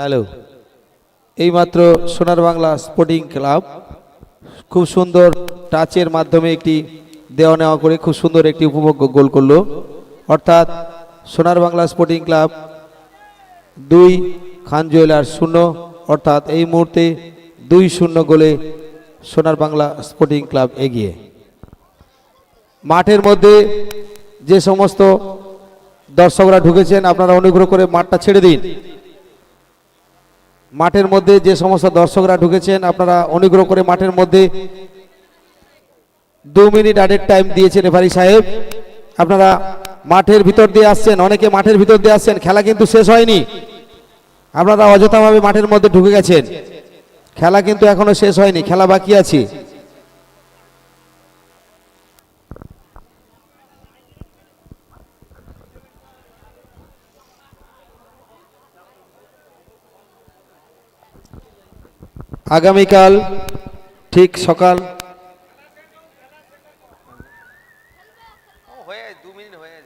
Hello. এইমাত্র সোনার Bangla sporting club খুব সুন্দর টাচের মাধ্যমে একটি দেওয়া নেওয়া করে খুব সুন্দর একটি উপভোগ্য গোল করল। অর্থাৎ সোনার বাংলা স্পোর্টিং ক্লাব দুই, খান জুয়েলার শূন্য, অর্থাৎ এই মুহূর্তে দুই শূন্য গোলে সোনার বাংলা স্পোর্টিং ক্লাব এগিয়ে। মাঠের মধ্যে যে সমস্ত দর্শকরা ঢুকেছেন, আপনারা অনুগ্রহ করে মাঠটা ছেড়ে দিন। মাঠের মধ্যে যে সমস্ত দর্শকরা ঢুকেছেন, আপনারা অনুগ্রহ করে মাঠের মধ্যে দু মিনিট আডের টাইম দিয়েছেন রেফারি সাহেব। আপনারা মাঠের ভিতর দিয়ে আসছেন, অনেকে মাঠের ভিতর দিয়ে আসছেন, খেলা কিন্তু শেষ হয়নি। আপনারা অযথাভাবে মাঠের মধ্যে ঢুকে গেছেন। খেলা কিন্তু এখনও শেষ হয়নি, খেলা বাকি আছে। আগামীকাল ঠিক সকাল। হয়ে দু মিনিট হয়ে